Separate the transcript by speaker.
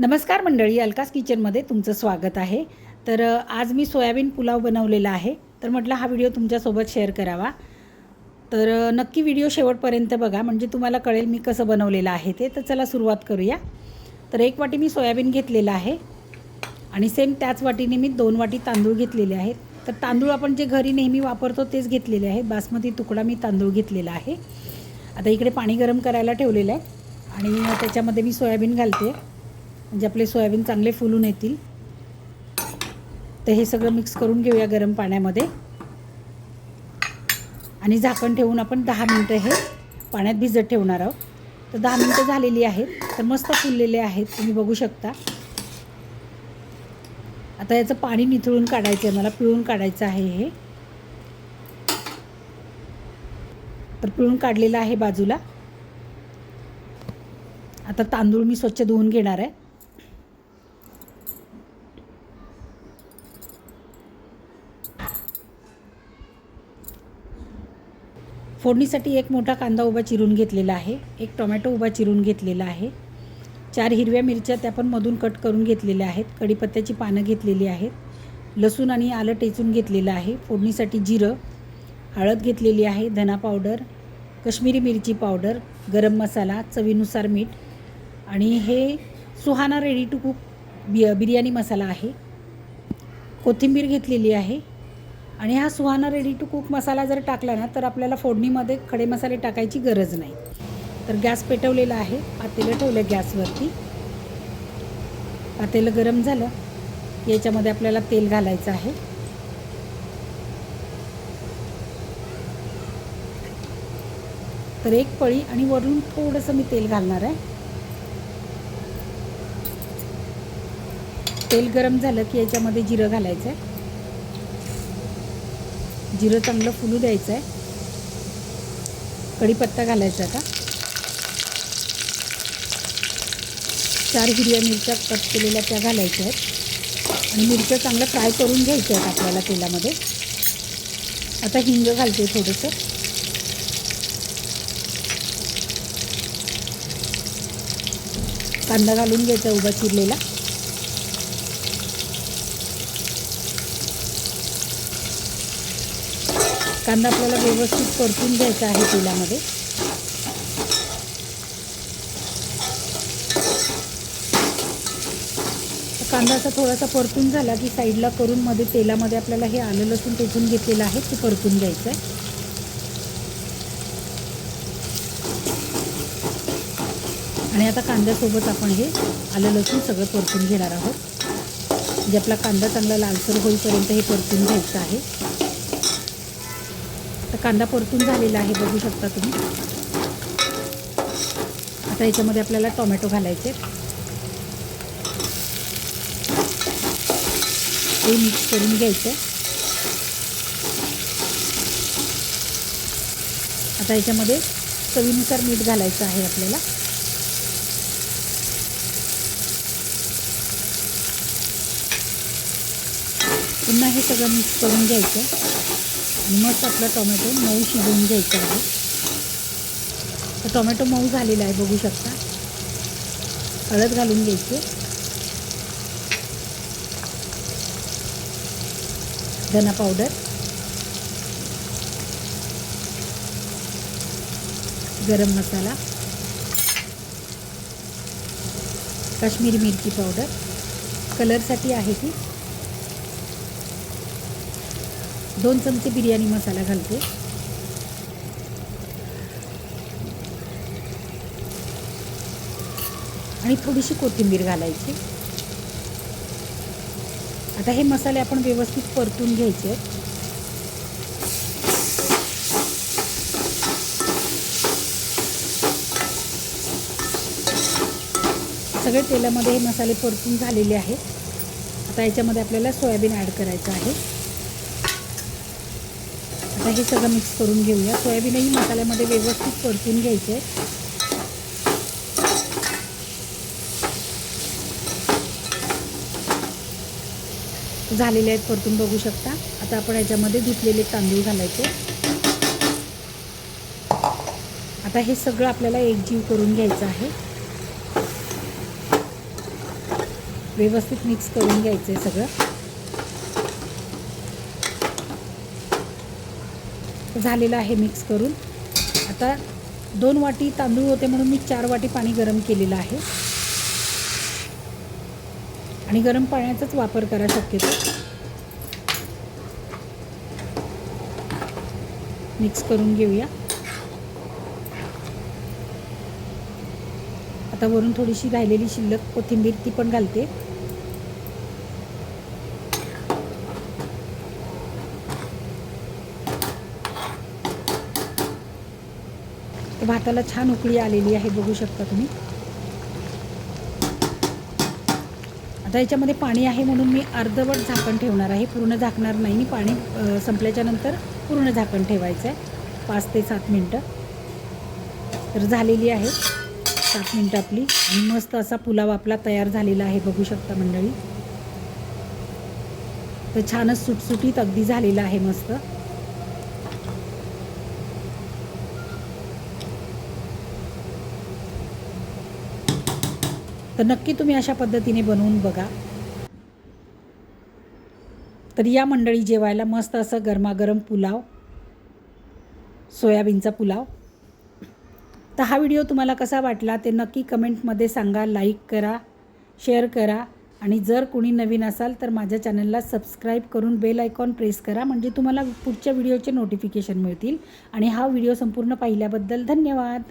Speaker 1: नमस्कार मंडळी अलकास किचनमध्ये तुमचं स्वागत आहे. तर आज मी सोयाबीन पुलाव बनवलेला आहे. तर म्हटलं हा व्हिडिओ तुमच्यासोबत शेअर करावा. तर नक्की व्हिडिओ शेवटपर्यंत बघा. म्हणजे तुम्हाला कळेल मी कसं बनवलेलं आहे ते. तर चला सुरुवात करूया. तर एक वाटी मी सोयाबीन घेतलेलं आहे. आणि सेम त्याच वाटीने मी दोन वाटी तांदूळ घेतलेले आहेत. तर तांदूळ आपण जे घरी नेहमी वापरतो तेच घेतलेले आहे. बासमती तुकडा मी तांदूळ घेतलेला आहे. आता इकडे पाणी गरम करायला ठेवलेलं आहे. आणि त्याच्यामध्ये मी सोयाबीन घालते. म्हणजे आपले सोयाबीन चांगले फुलून येतील. तर हे सगळं मिक्स करून घेऊया गरम पाण्यामध्ये. आणि झाकण ठेवून आपण दहा मिनटं हे पाण्यात भिजत ठेवणार आहोत. तर दहा मिनटं झालेली आहेत. तर मस्त फुललेले आहेत. तुम्ही बघू शकता. आता याचं पाणी निथळून काढायचं आहे मला पिळून काढायचं आहे हे. तर पिळून काढलेलं आहे बाजूला. आता तांदूळ मी स्वच्छ धुवून घेणार आहे. फोडणीसाठी एक मोठा कांदा उभा चिरून घेतलेला आहे एक टोमॅटो उभा चिरून घेतलेला आहे चार हिरव्या मिरच्या त्या पण मधून कट करून घेतलेल्या आहेत कढीपत्त्याची पानं घेतलेली आहेत लसूण आणि आलं टेचून घेतलेलं आहे फोडणीसाठी जिरं हळद घेतलेली आहे धना पावडर कश्मीरी मिरची पावडर गरम मसाला चवीनुसार मीठ आणि हे सुहाना रेडी टू कुक बि बिर्याणी मसाला आहे. कोथिंबीर घेतलेली आहे आणि हा सुहाना रेडी टू कुक मसाला जर टाकला ना तर आपल्याला फोडणीमध्ये खडे मसाले टाकायची गरज नाही. तर गॅस पेटवलेला आहे पातेलं ठेवलं गॅसवरती. पातेलं गरम झालं की याच्यामध्ये आपल्याला तेल घालायचं आहे. तर एक पळी आणि वरून थोडंसं मी तेल घालणार आहे. तेल गरम झालं की याच्यामध्ये जिरं घालायचं आहे. जिरं चांगलं फुलू द्यायचं आहे. कढीपत्ता घालायचा आता. चार हिरव्या मिरच्या कट केलेल्या त्या घालायच्या आहेत. आणि मिरच्या चांगलं फ्राय करून घ्यायच्या आहेत आपल्याला तेलामध्ये. आता हिंग घालते थोडंसं. कांदा घालून घ्यायचा उभा चिरलेला. कांदा आपल्याला व्यवस्थित परतून घ्यायचा आहे तेलामध्ये. कांदा असा थोडासा परतून झाला की साईडला करून मध्ये तेलामध्ये आपल्याला हे आलं लसूण टेचून घेतलेलं आहे ते परतून घ्यायचं आहे आणि आता कांद्यासोबत आपण हे आलं लसूण सगळं परतून घेणार आहोत. म्हणजे आपला कांदा चांगला लालसर होईपर्यंत हे परतून घ्यायचं आहे. कांदा परतून झालेला आहे बघू शकता तुम्ही. आता याच्यामध्ये आपल्याला टोमॅटो घालायचे. ते मिक्स करून घ्यायचं. आता याच्यामध्ये चवीनुसार मीठ घालायचं आहे आपल्याला. पुन्हा हे सगळं मिक्स करून घ्यायचं. आणि मस्त आपला टोमॅटो मऊ शिजवून घ्यायचा आहे. तर टोमॅटो मऊ झालेला आहे बघू शकता. हळद घालून घ्यायची. धना पावडर. गरम मसाला. काश्मीरी मिरची पावडर. कलरसाठी आहे ती. दोन चमचे बिर्याणी मसाला घालते. आणि थोडीशी कोथिंबीर घालायची. आता हे मसाले आपण व्यवस्थित परतून घ्यायचे. आहेत. सगळे तेलामध्ये हे मसाले परतून झालेले आहेत. आता याच्यामध्ये आपल्याला सोयाबीन ॲड करायचं आहे. आता हे सगळं मिक्स करून घेऊया. सोयाबीनही मसाल्यामध्ये व्यवस्थित परतून घ्यायचे झालेले आहेत परतून बघू शकता. आता आपण याच्यामध्ये धुतलेले तांदूळ घालायचे. आता हे सगळं आपल्याला एकजीव करून घ्यायचं आहे. व्यवस्थित मिक्स करून घ्यायचं आहे सगळं. झालेलं आहे मिक्स करून. आता दोन वाटी तांदूळ होते म्हणून मी चार वाटी पाणी गरम केलेलं आहे. आणि गरम पाण्याचाच वापर करा शक्यतो. मिक्स करून घेऊया. आता वरून थोडीशी राहिलेली शिल्लक कोथिंबीर ती पण घालते. तर भाताला छान उकळी आलेली आहे बघू शकता तुम्ही. आता याच्यामध्ये पाणी आहे म्हणून मी अर्धवट झाकण ठेवणार आहे. पूर्ण झाकणार नाही मी पाणी संपल्याच्या नंतर पूर्ण झाकण ठेवायचं आहे पाच ते सात मिनटं. तर झालेली आहे. सात मिनटं आपली. आणि मस्त असा पुलाव आपला तयार झालेला आहे बघू शकता मंडळी. तर छानच सुटसुटीत अगदी झालेला आहे मस्त. तर नक्की तुम्ही अशा पद्धतीने बनवून बघा. तर या मंडळी जेवायला मस्त असं गरमागरम पुलाव सोयाबीनचा पुलाव. तर हा व्हिडिओ तुम्हाला कसा वाटला ते नक्की कमेंटमध्ये सांगा लाईक करा शेअर करा आणि जर कोणी नवीन असाल तर माझ्या चॅनलला सबस्क्राईब करून बेल आयकॉन प्रेस करा म्हणजे तुम्हाला पुढच्या व्हिडिओचे नोटिफिकेशन मिळतील. आणि हा व्हिडिओ संपूर्ण पाहिल्याबद्दल धन्यवाद.